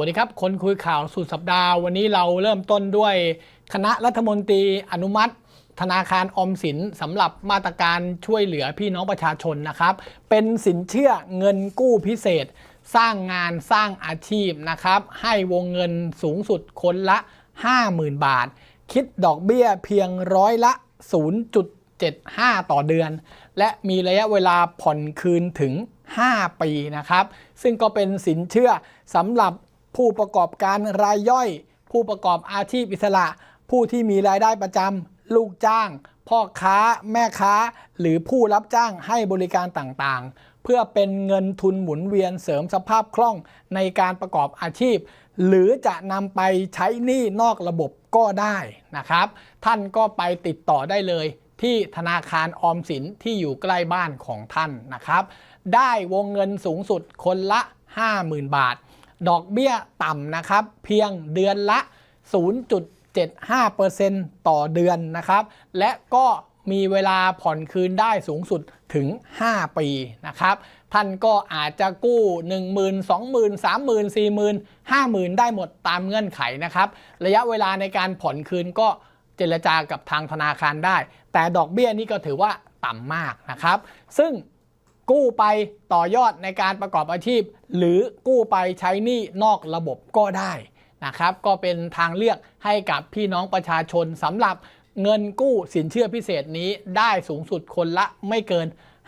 สวัสดีครับ คนคุยข่าวสุดสัปดาห์ วันนี้เราเริ่มต้นด้วย คณะรัฐมนตรีอนุมัติ ธนาคารออมสินสำหรับมาตรการช่วยเหลือพี่น้องประชาชนนะครับ เป็นสินเชื่อเงินกู้พิเศษ สร้างงานสร้างอาชีพนะครับ ให้วงเงินสูงสุดคนละ 50,000 บาท คิดดอกเบี้ยเพียงร้อยละ 0.75 ต่อเดือน และมีระยะเวลาผ่อนคืนถึง5 ปีนะครับ ซึ่งก็เป็นสินเชื่อสำหรับ ผู้ประกอบการรายย่อย ผู้ประกอบอาชีพอิสระ ผู้ที่มีรายได้ประจำลูกจ้าง พ่อค้า แม่ค้า หรือผู้รับจ้างให้บริการต่างๆ เพื่อเป็นเงินทุนหมุนเวียนเสริมสภาพคล่องในการประกอบอาชีพ หรือจะนำไปใช้หนี้นอกระบบก็ได้นะครับ ท่านก็ไปติดต่อได้เลยที่ธนาคารออมสินที่อยู่ใกล้บ้านของท่านนะครับ ได้วงเงินสูงสุดคนละ 50,000 บาท ดอกเบี้ยต่ำนะครับ เพียงเดือนละ 0.75%ต่อเดือนนะครับ และก็มีเวลาผ่อนคืนได้สูงสุดถึง 5 ปีนะครับ ท่านก็อาจจะกู้ 1 0 0 0 0 20,000 30,000 40,000 50,000 ได้หมดตามเงื่อนไขนะครับ ระยะเวลาในการผ่อนคืนก็เจรจากับทางธนาคารได้ แต่ดอกเบี้ยนี่ก็ถือว่าต่ำมากนะครับ ซึ่ง กู้ไปต่อยอดในการประกอบอาชีพ หรือกู้ไปใช้หนี้นอกระบบก็ได้นะครับก็เป็นทางเลือกให้กับพี่น้องประชาชนสำหรับเงินกู้สินเชื่อพิเศษนี้ได้สูงสุดคนละไม่เกิน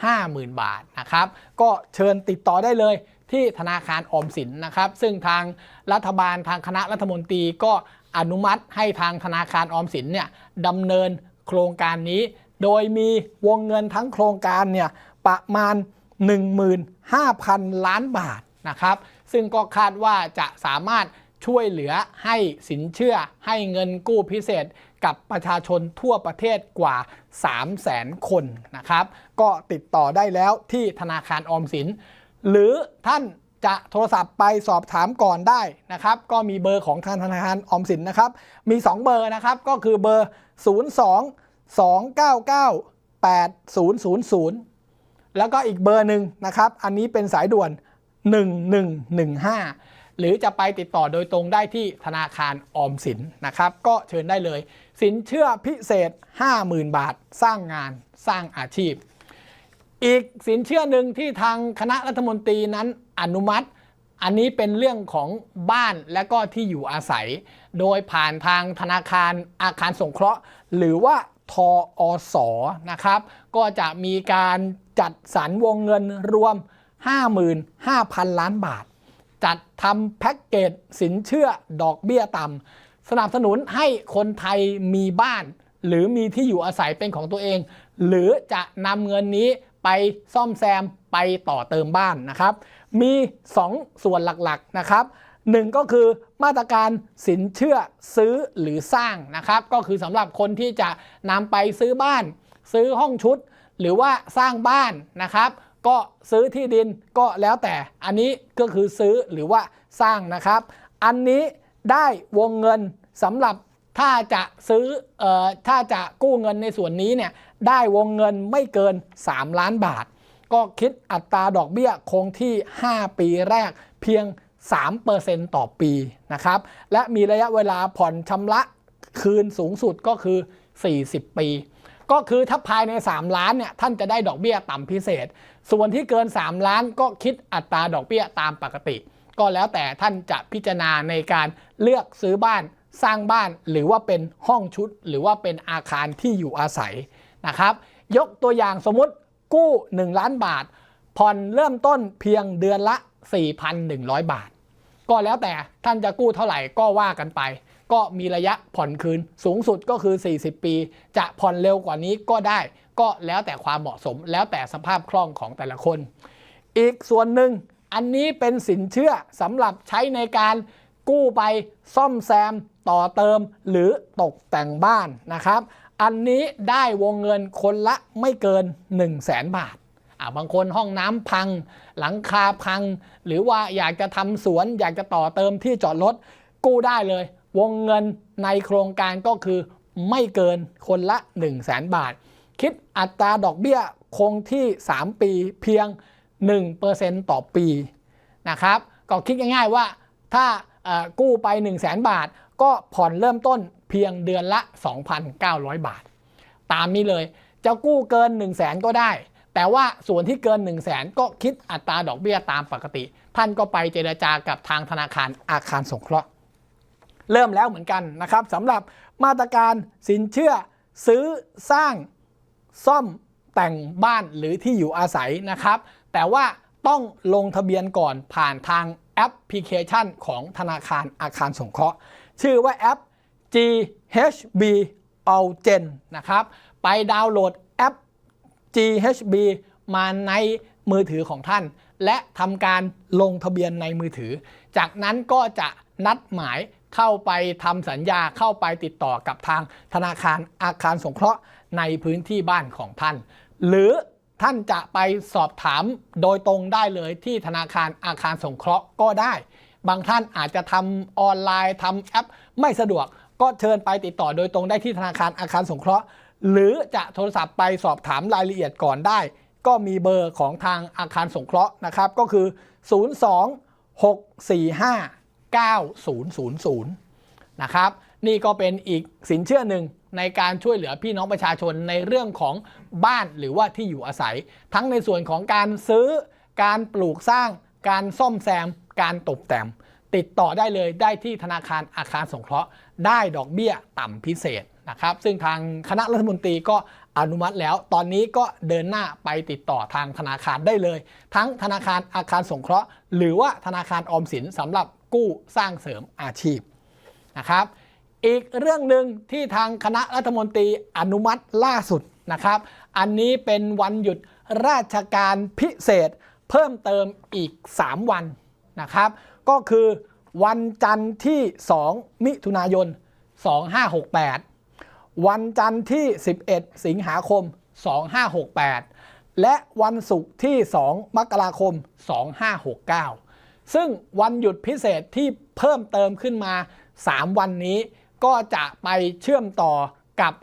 50,000 บาทนะครับ ก็เชิญติดต่อได้เลยที่ธนาคารออมสินนะครับ ซึ่งทางรัฐบาลทางคณะรัฐมนตรีก็อนุมัติให้ทางธนาคารออมสินเนี่ยดำเนินโครงการนี้ โดยมีวงเงินทั้งโครงการเนี่ยประมาณ 15,000 ล้านบาทนะครับ ซึ่งก็คาดว่าจะสามารถช่วยเหลือให้สินเชื่อให้เงินกู้พิเศษกับประชาชนทั่วประเทศกว่า 300,000คนนะครับ ก็ติดต่อได้แล้วที่ธนาคารออมสิน หรือท่านจะโทรศัพท์ไปสอบถามก่อนได้นะครับ ก็มีเบอร์ของทางธนาคารออมสินนะครับ มี 2 เบอร์นะครับ ก็คือเบอร์ 02 299 8000 แล้วก็อีกเบอร์หนึ่งนะครับ อันนี้เป็นสายด่วน 1115 หรือจะไปติดต่อโดยตรงได้ที่ธนาคารออมสินนะครับ ก็เชิญได้เลย สินเชื่อพิเศษ 50,000 บาท สร้างงานสร้างอาชีพ อีกสินเชื่อหนึ่งที่ทางคณะรัฐมนตรีนั้นอนุมัติ อันนี้เป็นเรื่องของบ้านและก็ที่อยู่อาศัย โดยผ่านทางธนาคารอาคารสงเคราะห์ หรือว่าทออสนะครับ ก็จะมีการ จัดสรรวงเงินรวม 55,000 ล้านบาท จัดทำแพ็กเกจสินเชื่อดอกเบี้ยต่ำสนับสนุนให้คนไทยมีบ้าน หรือมีที่อยู่อาศัยเป็นของตัวเอง หรือจะนำเงินนี้ไปซ่อมแซมไปต่อเติมบ้านนะครับ มี 2 ส่วนหลักๆนะครับหนึ่งก็คือมาตรการสินเชื่อซื้อหรือสร้างนะครับ ก็คือสำหรับคนที่จะนำไปซื้อบ้าน ซื้อห้องชุด หรือว่าสร้างบ้านนะครับ ก็ซื้อที่ดินก็แล้วแต่อันนี้ก็คือซื้อหรือว่าสร้างนะครับ อันนี้ได้วงเงินสำหรับถ้าจะซื้อออถ้าจะกู้เงินในส่วนนี้เนี่ยได้วงเงินไม่เกิน 3 ล้านบาท ก็คิดอัตราดอกเบี้ยคงที่ 5 ปีแรกเพียง 3%ต่อปีนะครับ และมีระยะเวลาผ่อนชำระคืนสูงสุดก็คือ 40 ปี ก็คือถ้าภายใน 3 ล้านเนี่ยท่านจะได้ดอกเบี้ยต่ำพิเศษ ส่วนที่เกิน 3 ล้านก็คิดอัตราดอกเบี้ยตามปกติ ก็แล้วแต่ท่านจะพิจารณาในการเลือกซื้อบ้านสร้างบ้านหรือว่าเป็นห้องชุด หรือว่าเป็นอาคารที่อยู่อาศัยนะครับ ยกตัวอย่างสมมติกู้ 1 ล้านบาท ผ่อนเริ่มต้นเพียงเดือนละ 4,100 บาท ก็แล้วแต่ท่านจะกู้เท่าไหร่ก็ว่ากันไป ก็มีระยะผ่อนคืนสูงสุดก็คือ 40 ปี จะผ่อนเร็วกว่านี้ก็ได้ ก็แล้วแต่ความเหมาะสม แล้วแต่สภาพคล่องของแต่ละคน อีกส่วนหนึ่งอันนี้เป็นสินเชื่อสำหรับใช้ในการกู้ไปซ่อมแซม ต่อเติมหรือตกแต่งบ้านนะครับ อันนี้ได้วงเงินคนละไม่เกิน 1 0 0 0 0แสนบาทบางคนห้องน้ำพัง หลังคาพัง หรือว่าอยากจะทำสวน อยากจะต่อเติมที่จอดรถกู้ได้เลย วงเงินในโครงการก็คือไม่เกินคนละ 1 0 0 0 0แสนบาท คิดอัตราดอกเบี้ยคงที่ 3 ปีเพียง 1%ต่อปีนะครับ ก็คิดง่ายๆว่าถ้ากู้ไป 1 0 0 0 0แบาท ก็ผ่อนเริ่มต้นเพียงเดือนละ 2,900 บาท ตามนี้เลย จะกู้เกิน 1 0 0 0 0แสนก็ได้ แต่ว่าส่วนที่เกิน 1 0 0 0 0แสนก็คิดอัตราดอกเบี้ยตามปกติ ท่านก็ไปเจรจากับทางธนาคารอาคารสงเคราะห์ เริ่มแล้วเหมือนกันนะครับสำหรับมาตรการสินเชื่อซื้อสร้างซ่อมแต่งบ้านหรือที่อยู่อาศัยนะครับ แต่ว่าต้องลงทะเบียนก่อนผ่านทางแอปพลิเคชันของธนาคารอาคารสงเคราะห์ ชื่อว่าแอป GHB All Gen นะครับ ไปดาวน์โหลดแอป GHB มาในมือถือของท่าน และทำการลงทะเบียนในมือถือ จากนั้นก็จะนัดหมาย เข้าไปทำสัญญาเข้าไปติดต่อกับทางธนาคารอาคารสงเคราะห์ในพื้นที่บ้านของท่าน หรือท่านจะไปสอบถามโดยตรงได้เลยที่ธนาคารอาคารสงเคราะห์ก็ได้ บางท่านอาจจะทำออนไลน์ทำแอปไม่สะดวก ก็เชิญไปติดต่อโดยตรงได้ที่ธนาคารอาคารสงเคราะห์ หรือจะโทรศัพท์ไปสอบถามรายละเอียดก่อนได้ ก็มีเบอร์ของทางอาคารสงเคราะห์นะครับ ก็คือ 02645 9000 นะครับ นี่ก็เป็นอีกสินเชื่อหนึ่งในการช่วยเหลือพี่น้องประชาชนในเรื่องของบ้านหรือว่าที่อยู่อาศัย ทั้งในส่วนของการซื้อ การปลูกสร้าง การซ่อมแซม การตกแต่งติดต่อได้เลยได้ที่ธนาคารอาคารสงเคราะห์ ได้ดอกเบี้ยต่ำพิเศษนะครับ ซึ่งทางคณะรัฐมนตรีก็อนุมัติแล้ว ตอนนี้ก็เดินหน้าไปติดต่อทางธนาคารได้เลย ทั้งธนาคารอาคารสงเคราะห์ หรือว่าธนาคารออมสินสำหรับ กู้สร้างเสริมอาชีพนะครับ อีกเรื่องหนึ่งที่ทางคณะรัฐมนตรีอนุมัติล่าสุดนะครับ อันนี้เป็นวันหยุดราชการพิเศษเพิ่มเติมอีก 3 วันนะครับ ก็คือวันจันทร์ที่ 2 มิถุนายน 2568 วันจันทร์ที่ 11 สิงหาคม 2568 และวันศุกร์ที่ 2 มกราคม 2569 ซึ่งวันหยุดพิเศษที่เพิ่มเติมขึ้นมา 3 วันนี้ ก็จะไปเชื่อมต่อกับ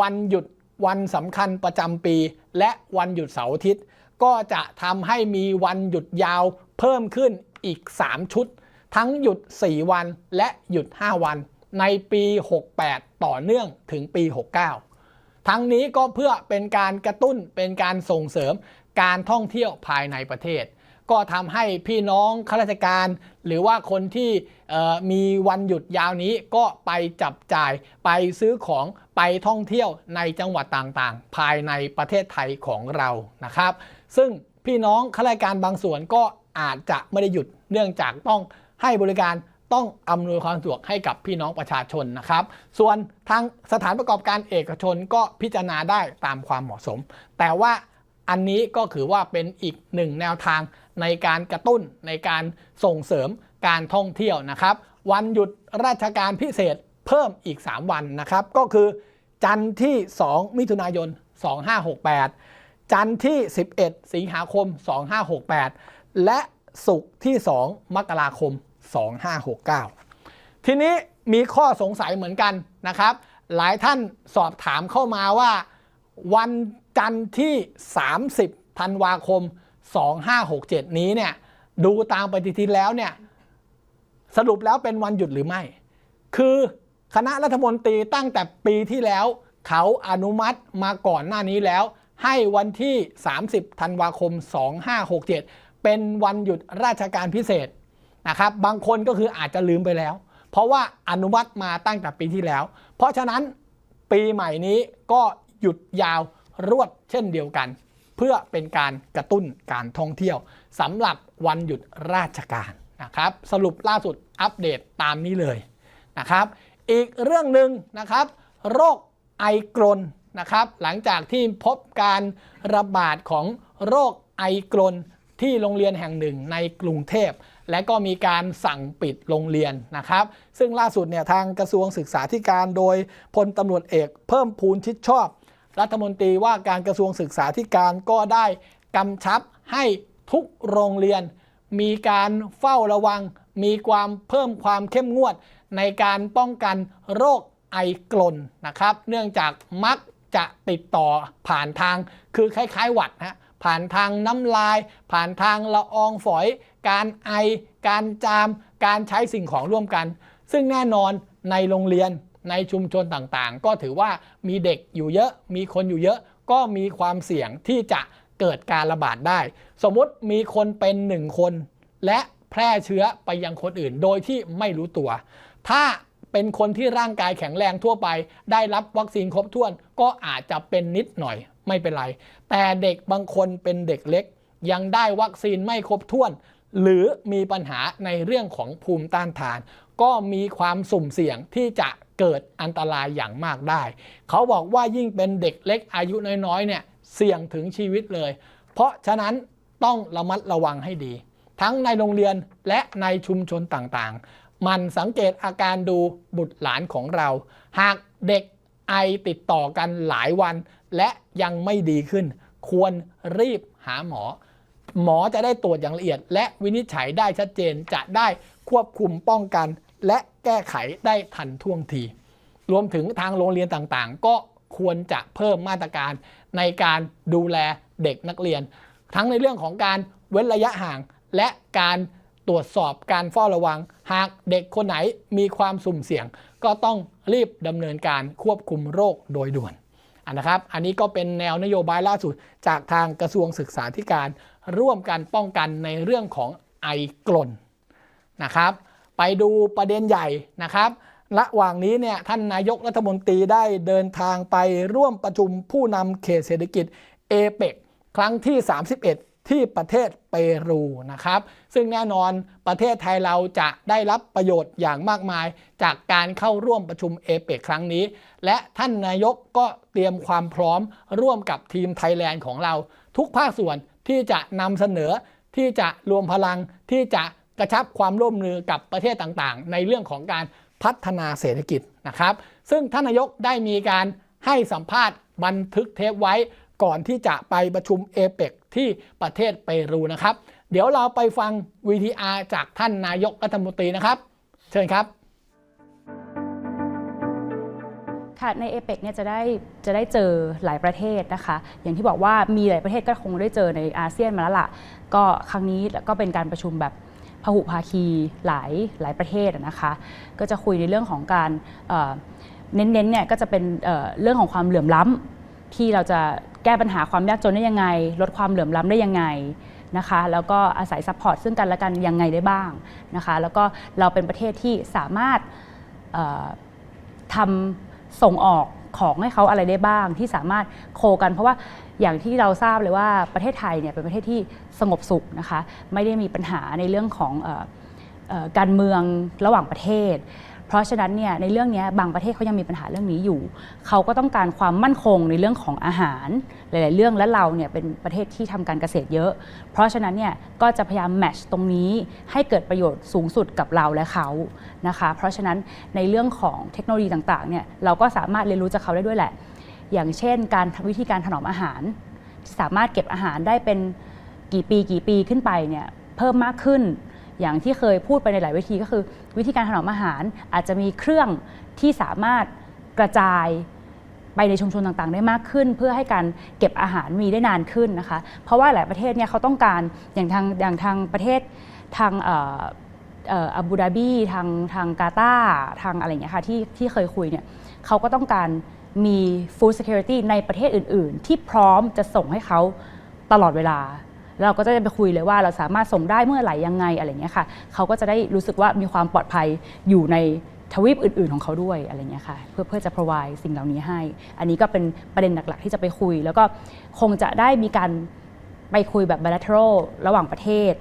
วันหยุดวันสำคัญประจำปี และวันหยุดเสาร์อาทิตย์ ก็จะทำให้มีวันหยุดยาวเพิ่มขึ้นอีก 3 ชุด ทั้งหยุด 4 วันและหยุด 5 วัน ในปี 68 ต่อเนื่องถึงปี 69 ทั้งนี้ก็เพื่อเป็นการกระตุ้นเป็นการส่งเสริมการท่องเที่ยวภายในประเทศ ก็ทำให้พี่น้องข้าราชการ หรือว่าคนที่มีวันหยุดยาวนี้ก็ไปจับจ่ายไปซื้อของไปท่องเที่ยวในจังหวัดต่างๆ ภายในประเทศไทยของเรานะครับ ซึ่งพี่น้องข้าราชการบางส่วนก็อาจจะไม่ได้หยุดเนื่องจากต้องให้บริการต้องอำนวยความสะดวกให้กับพี่น้องประชาชนนะครับ ส่วนทางสถานประกอบการเอกชนก็พิจารณาได้ตามความเหมาะสม แต่ว่าอันนี้ก็ถือว่าเป็นอีกหนึ่งแนวทาง ในการกระตุ้นในการส่งเสริมการท่องเที่ยวนะครับ วันหยุดราชการพิเศษเพิ่มอีก 3 วันนะครับ ก็คือจันทร์ที่ 2 มิถุนายน 2568 จันทร์ที่ 11 สิงหาคม 2568 และศุกร์ที่ 2 มกราคม 2569 ทีนี้มีข้อสงสัยเหมือนกันนะครับ หลายท่านสอบถามเข้ามาว่า วันจันทร์ที่ 30 ธันวาคม 2567 นี้เนี่ยดูตามปฏิทินแล้วเนี่ยสรุปแล้วเป็นวันหยุดหรือไม่ คือคณะรัฐมนตรีตั้งแต่ปีที่แล้ว เขาอนุมัติมาก่อนหน้านี้แล้ว ให้วันที่ 30 ธันวาคม 2567 เป็นวันหยุดราชการพิเศษนะครับบางคนก็คืออาจจะลืมไปแล้ว เพราะว่าอนุมัติมาตั้งแต่ปีที่แล้ว เพราะฉะนั้นปีใหม่นี้ก็หยุดยาวรวดเช่นเดียวกัน เพื่อเป็นการกระตุ้นการท่องเที่ยวสำหรับวันหยุดราชการนะครับสรุปล่าสุดอัปเดตตามนี้เลยนะครับ อีกเรื่องหนึ่งนะครับ โรคไอกรนนะครับ หลังจากที่พบการระบาดของโรคไอกรนที่โรงเรียนแห่งหนึ่งในกรุงเทพ และก็มีการสั่งปิดโรงเรียนนะครับ ซึ่งล่าสุดเนี่ยทางกระทรวงศึกษาธิการโดยพลตำรวจเอกเพิ่มพูนชิดชอบ รัฐมนตรีว่าการกระทรวงศึกษาธิการก็ได้กำชับให้ทุกโรงเรียน มีการเฝ้าระวัง มีความเพิ่มความเข้มงวด ในการป้องกันโรคไอกลนนะครับ เนื่องจากมักจะติดต่อผ่านทางคือคล้ายๆ หวัดนะผ่านทางน้ำลาย ผ่านทางละอองฝอย การไอ การจาม การใช้สิ่งของร่วมกัน ซึ่งแน่นอนในโรงเรียน ในชุมชนต่างๆ ก็ถือว่ามีเด็กอยู่เยอะ มีคนอยู่เยอะ ก็มีความเสี่ยงที่จะเกิดการระบาดได้ สมมุติมีคนเป็นหนึ่งคน และแพร่เชื้อไปยังคนอื่นโดยที่ไม่รู้ตัว ถ้าเป็นคนที่ร่างกายแข็งแรงทั่วไป ได้รับวัคซีนครบถ้วน ก็อาจจะเป็นนิดหน่อยไม่เป็นไร แต่เด็กบางคนเป็นเด็กเล็ก ยังได้วัคซีนไม่ครบถ้วน หรือมีปัญหาในเรื่องของภูมิต้านทาน ก็มีความสุ่มเสี่ยงที่จะ เกิดอันตรายอย่างมากได้ เขาบอกว่ายิ่งเป็นเด็กเล็กอายุน้อยๆเนี่ยเสี่ยงถึงชีวิตเลย เพราะฉะนั้นต้องระมัดระวังให้ดี ทั้งในโรงเรียนและในชุมชนต่างๆ มันสังเกตอาการดูบุตรหลานของเรา หากเด็กไอติดต่อกันหลายวัน และยังไม่ดีขึ้น ควรรีบหาหมอ หมอจะได้ตรวจอย่างละเอียด และวินิจฉัยได้ชัดเจนจะได้ควบคุมป้องกัน และแก้ไขได้ทันท่วงที รวมถึงทางโรงเรียนต่างๆ ก็ควรจะเพิ่มมาตรการในการดูแลเด็กนักเรียน ทั้งในเรื่องของการเว้นระยะห่าง และการตรวจสอบการเฝ้าระวัง หากเด็กคนไหนมีความสุ่มเสี่ยง ก็ต้องรีบดำเนินการควบคุมโรคโดยด่วนอันนะครับ อันนี้ก็เป็นแนวนโยบายล่าสุดจากทางกระทรวงศึกษาธิการ ร่วมกันป้องกันในเรื่องของไอกลนนะครับ ไปดูประเด็นใหญ่นะครับระหว่างนี้เนี่ยท่านนายกรัฐมนตรีได้เดินทางไปร่วมประชุมผู้นำเขตเศรษฐกิจเอเปกครั้งที่ 31 ที่ประเทศเปรูนะครับ ซึ่งแน่นอนประเทศไทยเราจะได้รับประโยชน์อย่างมากมาย จากการเข้าร่วมประชุมเอเปกครั้งนี้ และท่านนายกก็เตรียมความพร้อมร่วมกับทีมไทยแลนด์ของเรา ทุกภาคส่วนที่จะนำเสนอที่จะรวมพลังที่จะ กระชับความร่วมมือกับประเทศต่างๆ ในเรื่องของการพัฒนาเศรษฐกิจนะครับ ซึ่งท่านนายกได้มีการให้สัมภาษณ์บันทึกเทปไว้ก่อนที่จะไปประชุมเอเปกที่ประเทศเปรูนะครับ เดี๋ยวเราไปฟัง VTR จากท่านนายกรัฐมนตรีนะครับ เชิญครับค่ะในเอเปกเนี่ยจะได้จะได้เจอหลายประเทศนะคะ อย่างที่บอกว่ามีหลายประเทศก็คงได้เจอในอาเซียนมาแล้วล่ะ ก็ครั้งนี้ก็เป็นการประชุมแบบ พหุภาคีหลายหลายประเทศนะคะ ก็จะคุยในเรื่องของการเน้นๆเนี่ยก็จะเป็นเรื่องของความเหลื่อมล้ำที่เราจะแก้ปัญหาความยากจนได้ยังไง ลดความเหลื่อมล้ำได้ยังไงนะคะ แล้วก็อาศัยซัพพอร์ตซึ่งกันและกันยังไงได้บ้างนะคะ แล้วก็เราเป็นประเทศที่สามารถเอ่อทำส่งออกของให้เขาอะไรได้บ้างที่สามารถโคกันเพราะว่า อย่างที่เราทราบเลยว่าประเทศไทยเนี่ยเป็นประเทศที่สงบสุขนะคะไม่ได้มีปัญหาในเรื่องของออการเมืองระหว่างประเทศ เพราะฉะนั้นเนี่ยในเรื่องนี้บางประเทศเขายังมีปัญหาเรื่องนี้อยู่ เขาก็ต้องการความมั่นคงในเรื่องของอาหาร หลาย ๆ เรื่องและเราเนี่ยเป็นประเทศที่ทำการเกษตรเยอะ เพราะฉะนั้นเนี่ยก็จะพยายามแมทช์ตรงนี้ให้เกิดประโยชน์สูงสุดกับเราและเขานะคะ เพราะฉะนั้นในเรื่องของเทคโนโลยีต่าง ๆ เนี่ยเราก็สามารถเรียนรู้จากเขาได้ด้วยแหละ อย่างเช่น การวิธีการถนอมอาหาร สามารถเก็บอาหารได้เป็นกี่ปีกี่ปีขึ้นไปเนี่ยเพิ่มมากขึ้น อย่างที่เคยพูดไปในหลายวิธีก็คือ วิธีการถนอมอาหารอาจจะมีเครื่องที่สามารถกระจายไปในชุมชนต่างๆ ได้มากขึ้น เพื่อให้การเก็บอาหารมีได้นานขึ้นนะคะ เพราะว่าหลายประเทศเนี่ยเขาต้องการอย่างทางอย่างทางประเทศทางอาบูดาบีทางทางกาตาร์ทางอะไรอย่างเงี้ยค่ะที่ที่เคยคุยเนี่ยเขาก็ต้องการ มี food security ในประเทศอื่น ๆ ที่พร้อมจะส่งให้เขาตลอดเวลาแล้วเราก็จะไปคุยเลยว่าเราสามารถส่งได้เมื่อไหร่ยังไงอะไรอย่างเงี้ยค่ะเขาก็จะได้รู้สึกว่ามีความปลอดภัยอยู่ในทวีปอื่น ๆ ของเขาด้วยอะไรเงี้ยค่ะเพื่อเพื่อจะ provide สิ่งเหล่านี้ให้ อันนี้ก็เป็นประเด็นหลัก ๆ ที่จะไปคุย แล้วก็คงจะได้มีการไปคุยแบบ bilateral ระหว่างประเทศ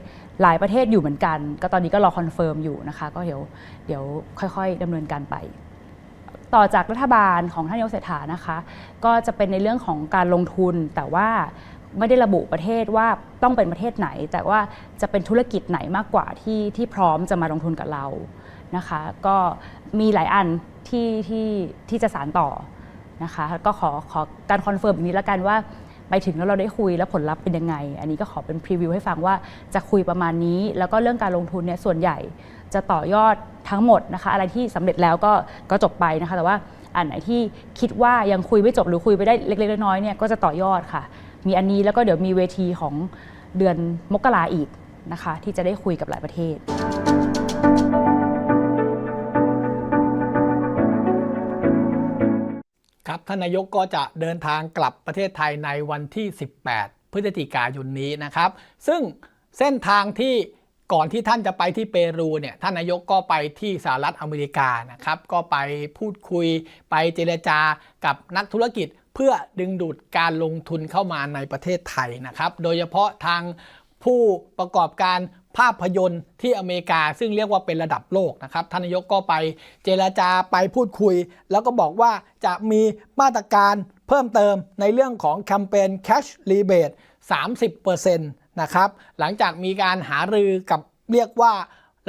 หลายประเทศอยู่เหมือนกัน ก็ตอนนี้ก็รอคอนเฟิร์มอยู่นะคะ ก็เดี๋ยวเดี๋ยวค่อย ๆดำเนินการไป ต่อจากรัฐบาลของท่านนายกเศรษฐานะคะ ก็จะเป็นในเรื่องของการลงทุนแต่ว่าไม่ได้ระบุประเทศว่าต้องเป็นประเทศไหน แต่ว่าจะเป็นธุรกิจไหนมากกว่าที่ที่พร้อมจะมาลงทุนกับเรานะคะ ก็มีหลายอันที่ที่ที่จะสานต่อนะคะ ก็ขอขอการคอนเฟิร์มอีกนิดละกันว่าไปถึงแล้วเราได้คุยแล้วผลลัพธ์เป็นยังไง อันนี้ก็ขอเป็นพรีวิวให้ฟังว่าจะคุยประมาณนี้ แล้วก็เรื่องการลงทุนเนี่ยส่วนใหญ่จะต่อยอด ทั้งหมดนะคะ อะไรที่สำเร็จแล้วก็ก็จบไปนะคะ แต่ว่าอันไหนที่คิดว่ายังคุยไม่จบหรือคุยไปได้เล็กๆน้อยๆเนี่ยก็จะต่อยอดค่ะ มีอันนี้แล้วก็เดี๋ยวมีเวทีของเดือนมกราอีกนะคะ ที่จะได้คุยกับหลายประเทศครับท่านนายกก็จะเดินทางกลับประเทศไทยในวันที่ 18 พฤศจิกายนนี้นะครับ ซึ่งเส้นทางที่ ก่อนที่ท่านจะไปที่เปรูเนี่ยท่านนายกก็ไปที่สหรัฐอเมริกานะครับก็ไปพูดคุยไปเจรจากับนักธุรกิจเพื่อดึงดูดการลงทุนเข้ามาในประเทศไทยนะครับโดยเฉพาะทางผู้ประกอบการภาพยนตร์ที่อเมริกาซึ่งเรียกว่าเป็นระดับโลกนะครับท่านนายกก็ไปเจรจาไปพูดคุย แล้วก็บอกว่าจะมีมาตรการเพิ่มเติมในเรื่องของแคมเปญ Cash Rebate 30%นะครับ หลังจากมีการหารือกับเรียกว่า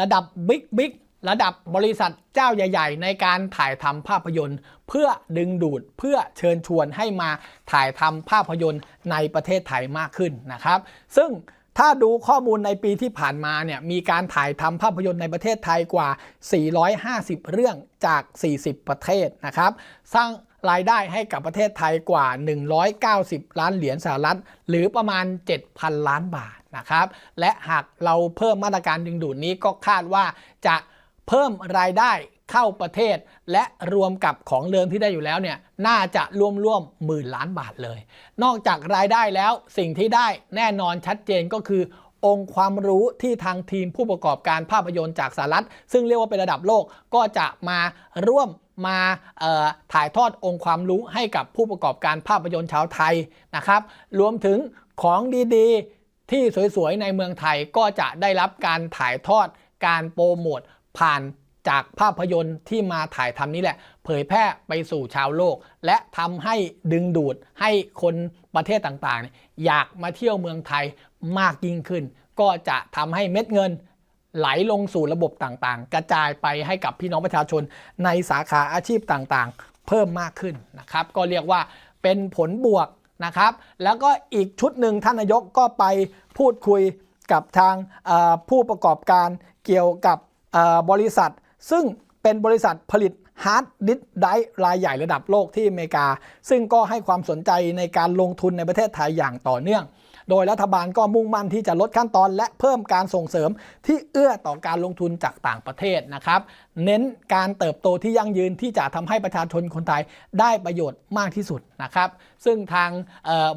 ระดับบิ๊กบิ๊กระดับบริษัทเจ้าใหญ่ ๆ ในการถ่ายทำภาพยนตร์ เพื่อดึงดูดเพื่อเชิญชวนให้มาถ่ายทำภาพยนตร์ในประเทศไทยมากขึ้นนะครับ ซึ่งถ้าดูข้อมูลในปีที่ผ่านมาเนี่ยมีการถ่ายทำภาพยนตร์ในประเทศไทยกว่า 450 เรื่องจาก 40 ประเทศนะครับ สร้าง รายได้ให้กับประเทศไทยกว่า 190 ล้านเหรียญสหรัฐ หรือประมาณ 7,000 ล้านบาทนะครับ และหากเราเพิ่มมาตรการดึงดูดนี้ก็คาดว่าจะเพิ่มรายได้เข้าประเทศ และรวมกับของเดิมที่ได้อยู่แล้วเนี่ยน่าจะร่วมร่วมๆหมื่นล้านบาทเลย นอกจากรายได้แล้วสิ่งที่ได้แน่นอนชัดเจนก็คือองค์ความรู้ที่ทางทีมผู้ประกอบการภาพยนตร์จากสหรัฐ ซึ่งเรียกว่าเป็นระดับโลกก็จะมาร่วม มาถ่ายทอดองค์ความรู้ให้กับผู้ประกอบการภาพยนตร์ชาวไทยนะครับ รวมถึงของดีๆ ที่สวยๆ ในเมืองไทยก็จะได้รับการถ่ายทอดการโปรโมทผ่านจากภาพยนตร์ที่มาถ่ายทำนี่แหละ เผยแพร่ไปสู่ชาวโลก และทำให้ดึงดูดให้คนประเทศต่างๆ อยากมาเที่ยวเมืองไทยมากยิ่งขึ้น ก็จะทำให้เม็ดเงิน ไหลลงสู่ระบบต่างๆ กระจายไปให้กับพี่น้องประชาชนในสาขาอาชีพต่างๆ เพิ่มมากขึ้นนะครับ ก็เรียกว่าเป็นผลบวกนะครับ แล้วก็อีกชุดหนึ่งท่านนายกก็ไปพูดคุยกับทางผู้ประกอบการเกี่ยวกับบริษัท ซึ่งเป็นบริษัทผลิตฮาร์ดดิสไดรายใหญ่ระดับโลกที่อเมริกา ซึ่งก็ให้ความสนใจในการลงทุนในประเทศไทยอย่างต่อเนื่อง โดยรัฐบาลก็มุ่งมั่นที่จะลดขั้นตอน และเพิ่มการส่งเสริมที่เอื้อต่อการลงทุนจากต่างประเทศนะครับ เน้นการเติบโตที่ยั่งยืนที่จะทำให้ประชาชนคนไทยได้ประโยชน์มากที่สุดนะครับ ซึ่งทาง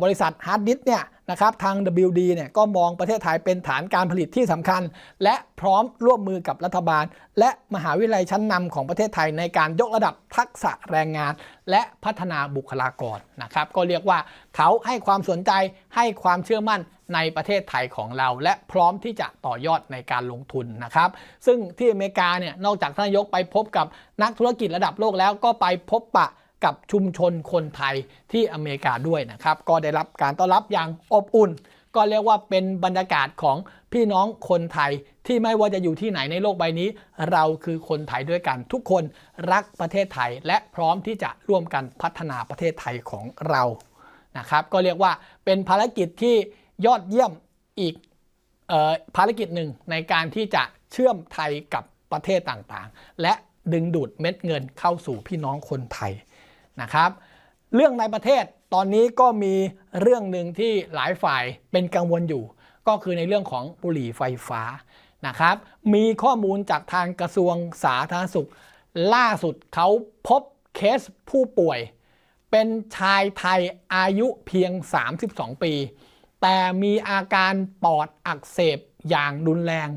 บริษัทฮาร์ดดิสเนี่ย นะครับทาง WD เนี่ยก็มองประเทศไทยเป็นฐานการผลิตที่สำคัญ และพร้อมร่วมมือกับรัฐบาล และมหาวิทยาลัยชั้นนำของประเทศไทยในการยกระดับทักษะแรงงาน และพัฒนาบุคลากรนะครับ ก็เรียกว่าเขาให้ความสนใจให้ความเชื่อมั่นในประเทศไทยของเรา และพร้อมที่จะต่อยอดในการลงทุนนะครับ ซึ่งที่อเมริกาเนี่ยนอกจากท่านนายกไปพบกับนักธุรกิจระดับโลกแล้วก็ไปพบปะ กับชุมชนคนไทยที่อเมริกาด้วยนะครับ ก็ได้รับการต้อนรับอย่างอบอุ่น ก็เรียกว่าเป็นบรรยากาศของพี่น้องคนไทยที่ไม่ว่าจะอยู่ที่ไหนในโลกใบนี้ เราคือคนไทยด้วยกัน ทุกคนรักประเทศไทยและพร้อมที่จะร่วมกันพัฒนาประเทศไทยของเรานะครับก็เรียกว่าเป็นภารกิจที่ยอดเยี่ยมอีกออภารกิจหนึ่งในการที่จะเชื่อมไทยกับประเทศต่างๆ และดึงดูดเม็ดเงินเข้าสู่พี่น้องคนไทย นะครับ เรื่องในประเทศตอนนี้ก็มีเรื่องหนึ่งที่หลายฝ่ายเป็นกังวลอยู่ ก็คือในเรื่องของบุหรี่ไฟฟ้านะครับ มีข้อมูลจากทางกระทรวงสาธารณสุข ล่าสุดเขาพบเคสผู้ป่วย เป็นชายไทยอายุเพียง 32 ปี แต่มีอาการปอดอักเสบอย่างรุนแรง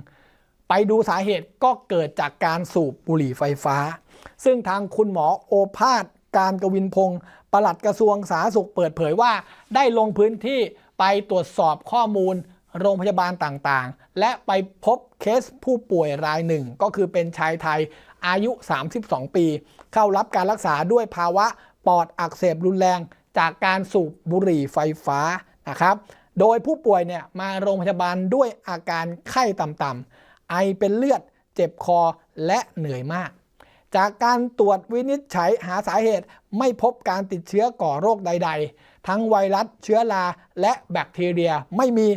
ไปดูสาเหตุก็เกิดจากการสูบบุหรี่ไฟฟ้า ซึ่งทางคุณหมอโอภาส การกวินพงศ์ปลัดกระทรวงสาธารณสุขเปิดเผยว่า ได้ลงพื้นที่ไปตรวจสอบข้อมูลโรงพยาบาลต่างๆ และไปพบเคสผู้ป่วยรายหนึ่ง ก็คือเป็นชายไทยอายุ 32 ปี เข้ารับการรักษาด้วยภาวะปอดอักเสบรุนแรงจากการสูบบุหรี่ไฟฟ้านะครับ โดยผู้ป่วยเนี่ยมาโรงพยาบาลด้วยอาการไข้ต่ำๆไอเป็นเลือด เจ็บคอและเหนื่อยมาก จากการตรวจวินิจฉัยหาสาเหตุไม่พบการติดเชื้อก่อโรคใด ๆ ทั้งไวรัสเชื้อราและแบคทีเรียไม่มี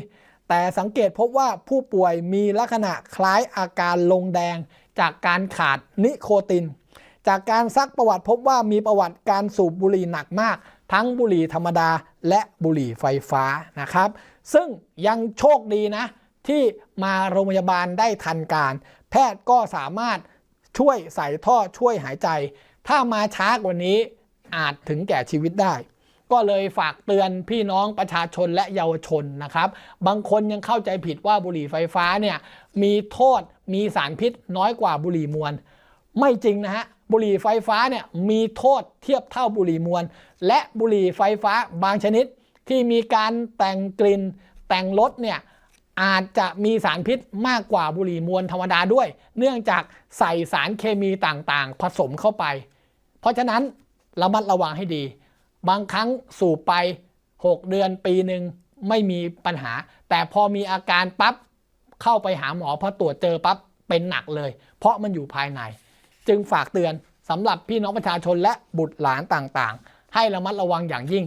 แต่สังเกตพบว่าผู้ป่วยมีลักษณะคล้ายอาการลงแดง จากการขาดนิโคติน จากการซักประวัติพบว่ามีประวัติการสูบบุหรี่หนักมาก ทั้งบุหรี่ธรรมดาและบุหรี่ไฟฟ้านะครับ ซึ่งยังโชคดีนะที่มาโรงพยาบาลได้ทันการ แพทย์ก็สามารถ ช่วยใส่ท่อช่วยหายใจ ถ้ามาช้ากว่านี้อาจถึงแก่ชีวิตได้ ก็เลยฝากเตือนพี่น้องประชาชนและเยาวชนนะครับ บางคนยังเข้าใจผิดว่าบุหรี่ไฟฟ้าเนี่ยมีโทษมีสารพิษน้อยกว่าบุหรี่มวลไม่จริงนะฮะบุหรี่ไฟฟ้าเนี่ยมีโทษเทียบเท่าบุหรี่มวลและบุหรี่ไฟฟ้าบางชนิดที่มีการแต่งกลิ่นแต่งรสเนี่ย อาจจะมีสารพิษมากกว่าบุหรี่มวลธรรมดาด้วย เนื่องจากใส่สารเคมีต่างๆ ผสมเข้าไป เพราะฉะนั้นระมัดระวังให้ดี บางครั้งสูบไป 6 เดือนปีหนึ่งไม่มีปัญหา แต่พอมีอาการปั๊บเข้าไปหาหมอพอตรวจเจอปั๊บเป็นหนักเลย เพราะมันอยู่ภายใน จึงฝากเตือนสำหรับพี่น้องประชาชนและบุตรหลานต่างๆ ให้ระมัดระวังอย่างยิ่ง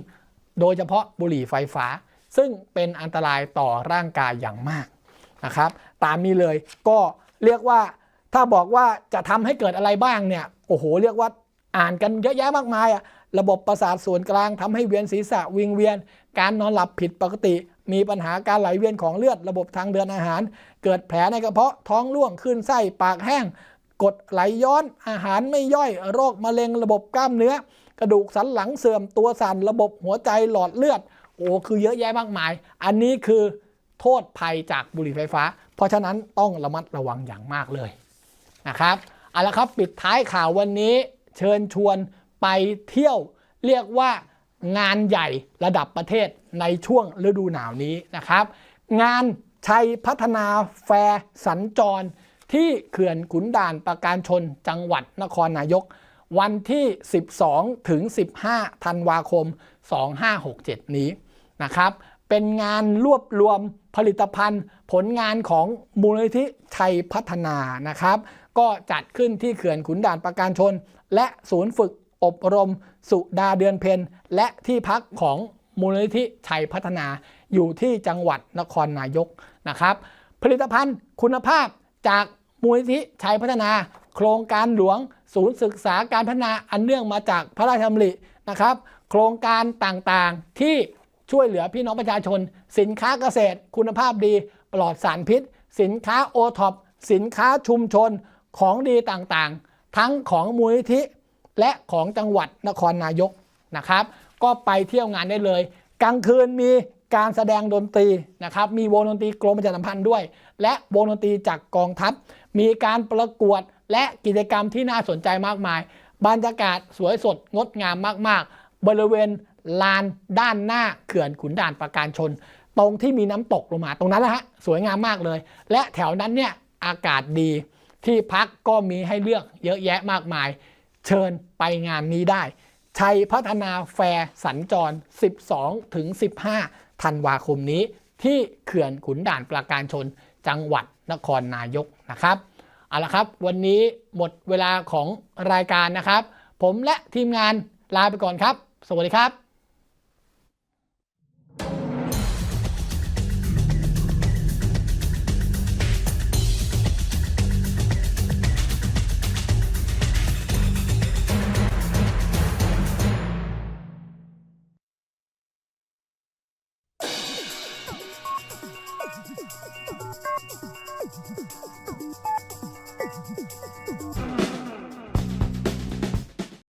โดยเฉพาะบุหรี่ไฟฟ้า ซึ่งเป็นอันตรายต่อร่างกายอย่างมากนะครับ ตามนี้เลยก็เรียกว่าถ้าบอกว่าจะทำให้เกิดอะไรบ้างเนี่ยโอ้โหเรียกว่าอ่านกันเยอะแยะมากมายอะระบบประสาทส่วนกลางทำให้เวียนศีรษะวิงเวียน การนอนหลับผิดปกติ มีปัญหาการไหลเวียนของเลือด ระบบทางเดินอาหาร เกิดแผลในกระเพาะท้องร่วงขึ้นไส้ปากแห้ง กดไหลย้อนอาหารไม่ย่อย โรคมะเร็ง ระบบกล้ามเนื้อ กระดูกสันหลังเสื่อมตัวสั่นระบบหัวใจหลอดเลือด อ้คือเยอะแยะมากมาย อันนี้คือโทษภัยจากบุหรี่ไฟฟ้า เพราะฉะนั้นต้องระมัดระวังอย่างมากเลยนะครับเอาละครับปิดท้ายข่าววันนี้เชิญชวนไปเที่ยวเรียกว่างานใหญ่ระดับประเทศในช่วงฤดูหนาวนี้นะครับ งานชัยพัฒนาแฟร์สัญจร ที่เขื่อนขุนด่านประการชนจังหวัดนครนายก วันที่ 12 ถึง 15 ธันวาคม 2567 นี้ นะครับเป็นงานรวบรวมผลิตภัณฑ์ ผลงานของมูลนิธิชัยพัฒนานะครับ ก็จัดขึ้นที่เขื่อนขุนด่านประการชน และศูนย์ฝึกอบรมสุดาเดือนเพ็ญและที่พักของมูลนิธิชัยพัฒนาอยู่ที่จังหวัดนครนายกนะครับ ผลิตภัณฑ์คุณภาพจากมูลนิธิชัยพัฒนา โครงการหลวง ศูนย์ศึกษาการพัฒนาอันเนื่องมาจากพระราชดำรินะครับ โครงการต่างๆที่ ช่วยเหลือพี่น้องประชาชน สินค้าเกษตร คุณภาพดี ปลอดสารพิษ สินค้าโอท็อปสินค้าชุมชนของดีต่างๆ ทั้งของมูลนิธิ และของจังหวัดนครนายกนะครับ ก็ไปเที่ยวงานได้เลย กลางคืนมีการแสดงดนตรีนะครับ มีวงดนตรีกรมประชาสัมพันธ์ด้วย และวงดนตรีจากกองทัพ มีการประกวดและกิจกรรมที่น่าสนใจมากมาย บรรยากาศสวยสดงดงามมาก ๆ บริเวณ ลานด้านหน้าเขื่อนขุนด่านประการชน ตรงที่มีน้ำตกลงมาตรงนั้นแหละฮะสวยงามมากเลย และแถวนั้นเนี่ยอากาศดีที่พักก็มีให้เลือกเยอะแยะมากมาย เชิญไปงานนี้ได้ ชัยพัฒนาแฟร์สัญจร 12 ถึง 15 ธันวาคมนี้ ที่เขื่อนขุนด่านประการชน จังหวัดนครนายกนะครับเอาละครับ วันนี้หมดเวลาของรายการนะครับ ผมและทีมงานลาไปก่อนครับ สวัสดีครับ